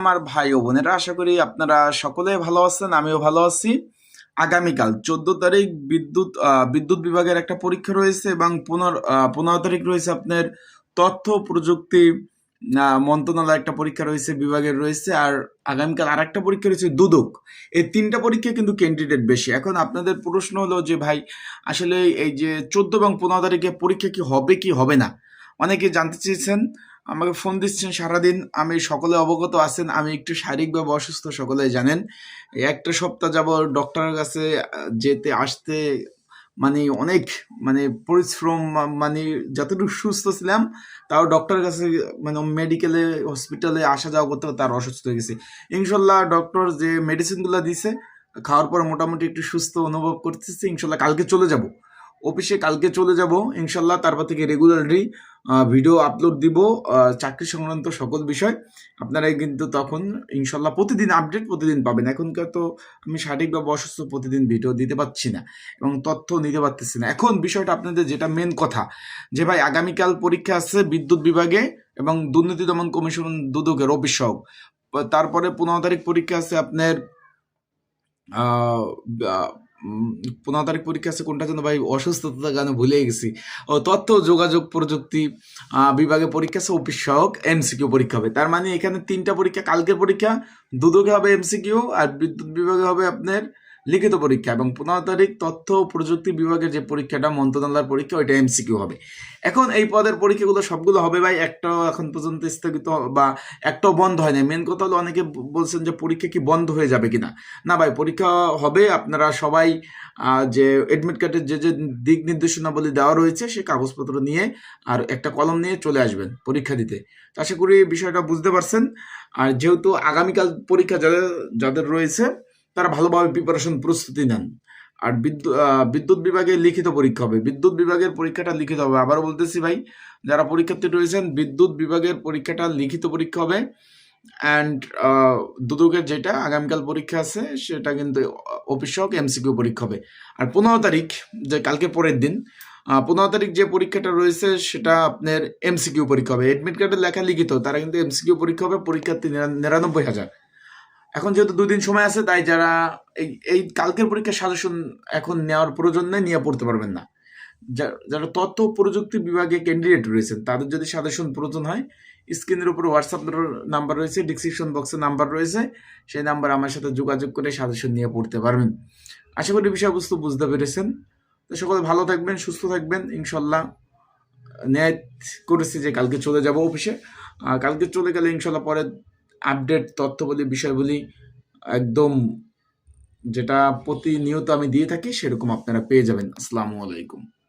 আমার ভাই ও বোনেরা, আশা করি আপনারা সকলে ভালো আছেন, আমিও ভালো আছি। আগামীকাল চোদ্দ তারিখ বিদ্যুৎ বিদ্যুৎ বিভাগের একটা পরীক্ষা রয়েছে এবং পনেরো পনেরো তারিখ রয়েছে আপনার তথ্য প্রযুক্তি মন্ত্রণালয় একটা পরীক্ষা রয়েছে, বিভাগের রয়েছে, আর আগামীকাল আর একটা পরীক্ষা রয়েছে দুদক। এই তিনটা পরীক্ষা কিন্তু ক্যান্ডিডেট বেশি। এখন আপনাদের প্রশ্ন হলো যে, ভাই, আসলে এই যে চোদ্দ এবং পনেরো তারিখে পরীক্ষা কি হবে কি হবে না? অনেকে জানতে চেয়েছেন। আমাকে ফোন দিচ্ছেন সারাদিন, আমি সকলে অবগত আছেন, আমি একটু শারীরিকভাবে অসুস্থ সকলে জানেন। একটা সপ্তাহ যাব ডক্টরের কাছে যেতে, আসতে মানে অনেক মানে পরিশ্রম মানে যতটুকু সুস্থ ছিলাম, তাও ডক্টরের কাছে মানে মেডিকেলে হসপিটালে আসা যাওয়া করতে, তার অসুস্থ হয়ে গেছে। ইনশাল্লাহ ডক্টর যে মেডিসিনগুলো দিছে, খাওয়ার পর মোটামুটি একটু সুস্থ অনুভব করতেছি, ইনশাল্লাহ কালকে চলে যাব। অফিসে কালকে চলে যাব ইনশাল্লাহ তারপর থেকে রেগুলারলি ভিডিও আপলোড দিব চাকরি সংক্রান্ত সকল বিষয়। আপনারা কিন্তু তখন ইনশাল্লাহ প্রতিদিন আপডেট প্রতিদিন পাবেন। এখনকার তো আমি শারীরিকভাবে অসুস্থ প্রতিদিন ভিডিও দিতে পারছি না এবং তথ্য নিতে পারতেছি না। এখন বিষয়টা আপনাদের যেটা মেন কথা, যে ভাই, আগামীকাল পরীক্ষা আছে বিদ্যুৎ বিভাগে এবং দুর্নীতি দমন কমিশন দুদকের অফিস সহ তারপরে পনেরো তারিখ পরীক্ষা আছে আপনার পনেরো তারিখ পরীক্ষা আছে কোনটা জন্য ভাই অসুস্থতার কারণে ভুলে গেছি। ও, তথ্য, যোগাযোগ প্রযুক্তি বিভাগে পরীক্ষা আছে অফিস সহক এমসিকিউ পরীক্ষা হবে। তার মানে এখানে তিনটা পরীক্ষা, কালকের পরীক্ষা, দুদকে হবে এমসিকিউ আর বিদ্যুৎ বিভাগে হবে আপনার লিখিত পরীক্ষা এবং পনেরো তারিখ তথ্য প্রযুক্তি বিভাগের যে পরীক্ষাটা, মন্ত্রণালয়ের পরীক্ষা, ওইটা এমসিকিউ হবে। এখন এই পদের পরীক্ষাগুলো সবগুলো হবে ভাই, একটাও এখন পর্যন্ত স্থগিত বা একটাও বন্ধ হয় না মেন কথা হলো অনেকে বলছেন যে পরীক্ষা কি বন্ধ হয়ে যাবে কিনা। না ভাই, পরীক্ষা হবে, আপনারা সবাই যে এডমিট কার্ডের যে যে দিক নির্দেশনাবলী দেওয়া রয়েছে, সে কাগজপত্র নিয়ে আর একটা কলম নিয়ে চলে আসবেন পরীক্ষা দিতে। আশা করি বিষয়টা বুঝতে পারছেন। আর যেহেতু আগামীকাল পরীক্ষা যাদের যাদের রয়েছে তারা ভালোভাবে প্রিপারেশন প্রস্তুতি নেন। আর বিদ্যুৎ বিদ্যুৎ বিভাগে লিখিত পরীক্ষা হবে। বিদ্যুৎ বিভাগের পরীক্ষাটা লিখিত হবে। আবারও বলতেছি ভাই, যারা পরীক্ষার্থী রয়েছেন, বিদ্যুৎ বিভাগের পরীক্ষাটা লিখিত পরীক্ষা হবে। অ্যান্ড দুদকের যেটা আগামীকাল পরীক্ষা আছে, সেটা কিন্তু অফিস সহক এমসিকিউ পরীক্ষা হবে। আর পনেরো তারিখ, যে কালকে পরের দিন পনেরো তারিখ যে পরীক্ষাটা রয়েছে, সেটা আপনার এমসিকিউ পরীক্ষা হবে। এডমিট কার্ডে লেখা লিখিত, তারা কিন্তু এমসিকিউ পরীক্ষা হবে, পরীক্ষার্থী নিরানব্বই হাজার। এখন যেহেতু দুই দিন সময় আছে, তাই যারা এই এই কালকের পরীক্ষার সাজেশন এখন নেওয়ার প্রয়োজন নেই, নিয়ে পড়তে পারবেন না। যারা তথ্য প্রযুক্তি বিভাগে ক্যান্ডিডেট রয়েছেন, তাদের যদি সাজেশন প্রয়োজন হয় স্ক্রিনের উপর হোয়াটসঅ্যাপ নাম্বার রয়েছে ডিসক্রিপশন বক্সে নাম্বার রয়েছে, সেই নাম্বার আমার সাথে যোগাযোগ করে সাজেশন নিয়ে পড়তে পারবেন। আশা করি বিষয়বস্তু বুঝতে পেরেছেন। তো সকলে ভালো থাকবেন, সুস্থ থাকবেন ইনশাল্লাহ ন্যায় করেছি যে কালকে চলে যাব অফিসে। কালকে চলে গেলে ইনশাল্লাহ পরে আপডেট তথ্যবলী বিষয়গুলি বিষয় একদম যেটা প্রতিনিয়ত আমি দিয়ে থাকি, সেরকম আপনারা পেয়ে যাবেন। আসসালামু আলাইকুম।